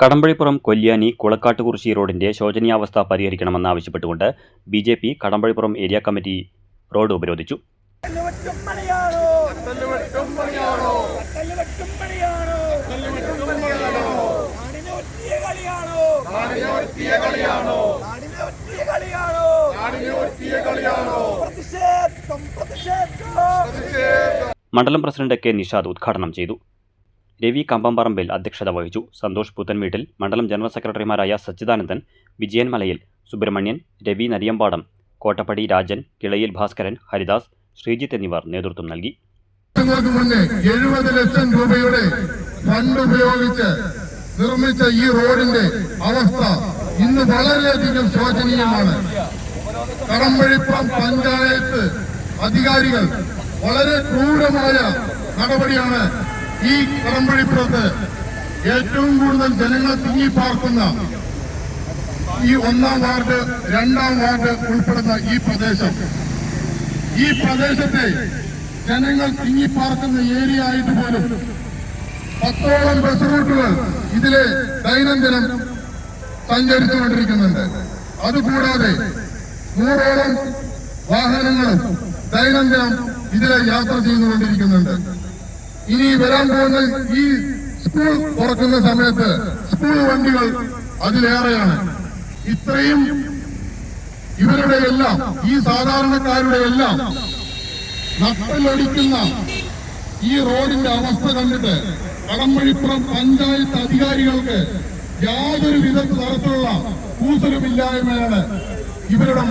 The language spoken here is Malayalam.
കടമ്പഴിപ്പുറം കൊല്യാനി കുളക്കാട്ടുകുറിശി റോഡിന്റെ ശോചനീയാവസ്ഥ പരിഹരിക്കണമെന്നാവശ്യപ്പെട്ടുകൊണ്ട് B J P Kadambazhipuram area committee road ഉപരോധിച്ചു. മണ്ഡലം പ്രസിഡന്റ് കെ നിഷാദ് ഉദ്ഘാടനം ചെയ്തു. രവി കമ്പംപറമ്പിൽ അധ്യക്ഷത വഹിച്ചു. സന്തോഷ് പുത്തൻവീട്ടിൽ മണ്ഡലം ജനറൽ സെക്രട്ടറിമാരായ സച്ചിദാനന്ദൻ വിജയൻമലയിൽ സുബ്രഹ്മണ്യൻ രവി നരിയമ്പാടം കോട്ടപ്പടി രാജൻ കിളയിൽ ഭാസ്കരൻ ഹരിദാസ് ശ്രീജിത്ത് എന്നിവർ നേതൃത്വം നൽകി. എഴുപത് ലക്ഷം രൂപയുടെ ഫണ്ട് ഉപയോഗിച്ച് നിർമ്മിച്ച ഈ റോഡിന്റെ അവസ്ഥ ഇന്ന് വളരെയധികം ശോചനീയമാണ്. കടമ്പഴിപ്പുറം പഞ്ചായത്ത് അധികാരികൾ വളരെ ക്രൂരമായ നടപടിയാണ് ഈ കടമ്പഴിപ്പുറത്ത് ഏറ്റവും കൂടുതൽ ജനങ്ങൾ തിങ്ങിപ്പാർക്കുന്ന ഈ ഒന്നാം വാർഡ് രണ്ടാം വാർഡ് ഉൾപ്പെടുന്ന ഈ പ്രദേശം. ഈ പ്രദേശത്തെ ജനങ്ങൾ തിങ്ങിപ്പാർക്കുന്ന ഏരിയ ആയിട്ട് പോലും പത്തോളം ബസ് റൂട്ടുകൾ ഇതിലെ ദൈനംദിനം സഞ്ചരിച്ചുകൊണ്ടിരിക്കുന്നുണ്ട്. അതുകൂടാതെ നൂറോളം വാഹനങ്ങളും ദൈനംദിനം ഇതിലെ യാത്ര ചെയ്തുകൊണ്ടിരിക്കുന്നുണ്ട്. ഇനി വരാൻ പോകുന്ന ഈ സ്കൂൾ തുറക്കുന്ന സമയത്ത് സ്കൂൾ വണ്ടികൾ അതിലേറെയാണ്. ഇത്രയും ഇവരുടെ എല്ലാം ഈ സാധാരണക്കാരുടെ എല്ലാം നട്ടലൊടിക്കുന്ന ഈ റോഡിന്റെ അവസ്ഥ കണ്ടിട്ട് കടമ്പഴിപ്പുറം പഞ്ചായത്ത് അധികാരികൾക്ക് യാതൊരു വിധ തരത്തിലുള്ള കൂസലുമില്ലായ്മയാണ് ഇവരുടെ